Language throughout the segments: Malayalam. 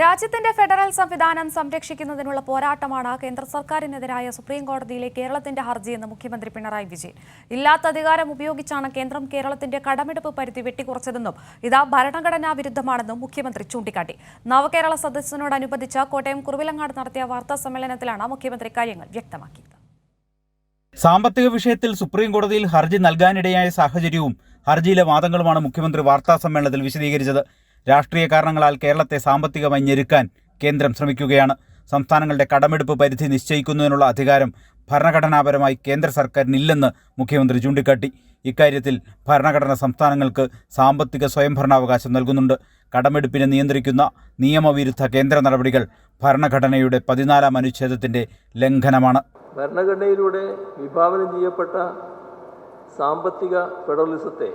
രാജ്യത്തിന്റെ ഫെഡറൽ സംവിധാനം സംരക്ഷിക്കുന്നതിനുള്ള പോരാട്ടമാണ് കേന്ദ്ര സർക്കാരിനെതിരായ സുപ്രീം കോടതിയിലെ കേരളത്തിന്റെ ഹർജിയെന്ന് മുഖ്യമന്ത്രി പിണറായി വിജയൻ. ഇല്ലാത്ത അധികാരം ഉപയോഗിച്ചാണ് കേന്ദ്രം കേരളത്തിന്റെ കടമെടുപ്പ് പരിധി വെട്ടിക്കുറച്ചതെന്നും ഇത് ഭരണഘടനാ വിരുദ്ധമാണെന്നും മുഖ്യമന്ത്രി ചൂണ്ടിക്കാട്ടി. നവകേരള സദസ്സിനോടനുബന്ധിച്ച് കോട്ടയം കുറുവിലങ്ങാട് നടത്തിയ വാർത്താ സമ്മേളനത്തിലാണ് മുഖ്യമന്ത്രി കാര്യങ്ങൾ വ്യക്തമാക്കിയത്. സാമ്പത്തിക വിഷയത്തിൽ സുപ്രീം കോടതിയിൽ ഹർജി നൽകാനിടയായ സാഹചര്യവും ഹർജിയിലെ വാദങ്ങളുമാണ് മുഖ്യമന്ത്രി വാർത്താ സമ്മേളനത്തിൽ വിശദീകരിച്ചത്. രാഷ്ട്രീയ കാരണങ്ങളാൽ കേരളത്തെ സാമ്പത്തികമായി ഞെരുക്കാൻ കേന്ദ്രം ശ്രമിക്കുകയാണ്. സംസ്ഥാനങ്ങളുടെ കടമെടുപ്പ് പരിധി നിശ്ചയിക്കുന്നതിനുള്ള അധികാരം ഭരണഘടനാപരമായി കേന്ദ്ര സർക്കാരിനില്ലെന്ന് മുഖ്യമന്ത്രി ചൂണ്ടിക്കാട്ടി. ഇക്കാര്യത്തിൽ ഭരണഘടന സംസ്ഥാനങ്ങൾക്ക് സാമ്പത്തിക സ്വയംഭരണാവകാശം നൽകുന്നുണ്ട്. കടമെടുപ്പിനെ നിയന്ത്രിക്കുന്ന നിയമവിരുദ്ധ കേന്ദ്ര നടപടികൾ ഭരണഘടനയുടെ പതിനാലാം അനുച്ഛേദത്തിന്റെ ലംഘനമാണ്. ഭരണഘടനയിലൂടെ വിഭാവനം ചെയ്യപ്പെട്ട സാമ്പത്തിക ഫെഡറലിസത്തെ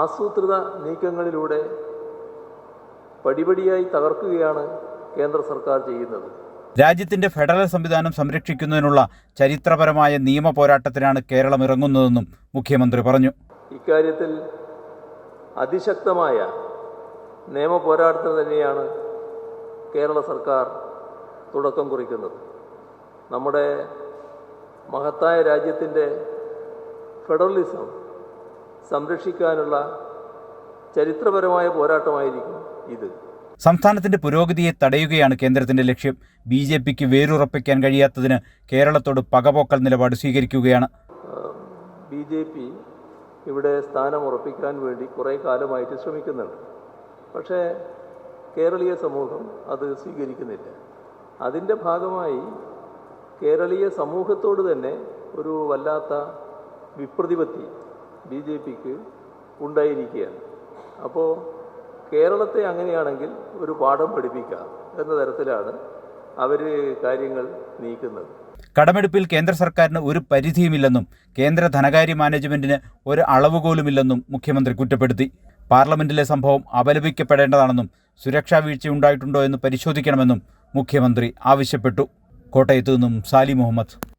ആസൂത്രിത നീക്കങ്ങളിലൂടെ പടിപടിയായി തകർക്കുകയാണ് കേന്ദ്ര സർക്കാർ ചെയ്യുന്നത്. രാജ്യത്തിന്റെ ഫെഡറൽ സംവിധാനം സംരക്ഷിക്കുന്നതിനുള്ള ചരിത്രപരമായ നിയമ പോരാട്ടത്തിനാണ് കേരളം ഇറങ്ങുന്നതെന്നും മുഖ്യമന്ത്രി പറഞ്ഞു. ഇക്കാര്യത്തിൽ അതിശക്തമായ നിയമ പോരാട്ടത്തിന് തന്നെയാണ് കേരള സർക്കാർ തുടക്കം കുറിക്കുന്നത്. നമ്മുടെ മഹത്തായ രാജ്യത്തിന്റെ ഫെഡറലിസം സംരക്ഷിക്കാനുള്ള ചരിത്രപരമായ പോരാട്ടമായിരിക്കും ഇത്. സംസ്ഥാനത്തിന്റെ പുരോഗതിയെ തടയുകയാണ് കേന്ദ്രത്തിന്റെ ലക്ഷ്യം. ബി ജെ പിക്ക് വേരുറപ്പിക്കാൻ കഴിയാത്തതിന് കേരളത്തോട് പകപോക്കൽ നിലപാട് സ്വീകരിക്കുകയാണ്. ബി ജെ പി ഇവിടെ സ്ഥാനം ഉറപ്പിക്കാൻ വേണ്ടി കുറേ കാലമായിട്ട് ശ്രമിക്കുന്നുണ്ട്. പക്ഷേ കേരളീയ സമൂഹം അത് സ്വീകരിക്കുന്നില്ല. അതിന്റെ ഭാഗമായി കേരളീയ സമൂഹത്തോട് തന്നെ ഒരു വല്ലാത്ത വിപ്രതിപത്തി ബി ജെ പിക്ക് ഉണ്ടായിരിക്കുകയാണ്. അപ്പോൾ കേരളത്തെ അങ്ങനെയാണെങ്കിൽ ഒരു പാഠം പഠിപ്പിക്കാം എന്ന തരത്തിലാണ് അവർ കാര്യങ്ങൾ നീക്കുന്നത്. കടമെടുപ്പിൽ കേന്ദ്ര സർക്കാരിന് ഒരു പരിധിയുമില്ലെന്നും കേന്ദ്ര ധനകാര്യ മാനേജ്മെന്റിന് ഒരു അളവുകോലുമില്ലെന്നും മുഖ്യമന്ത്രി കുറ്റപ്പെടുത്തി. പാർലമെന്റിലെ സംഭവം അപലപിക്കപ്പെടേണ്ടതാണെന്നും സുരക്ഷാ വീഴ്ചയുണ്ടായിട്ടുണ്ടോ എന്ന് പരിശോധിക്കണമെന്നും മുഖ്യമന്ത്രി ആവശ്യപ്പെട്ടു. കോട്ടയത്തു നിന്നും സാലി മുഹമ്മദ്.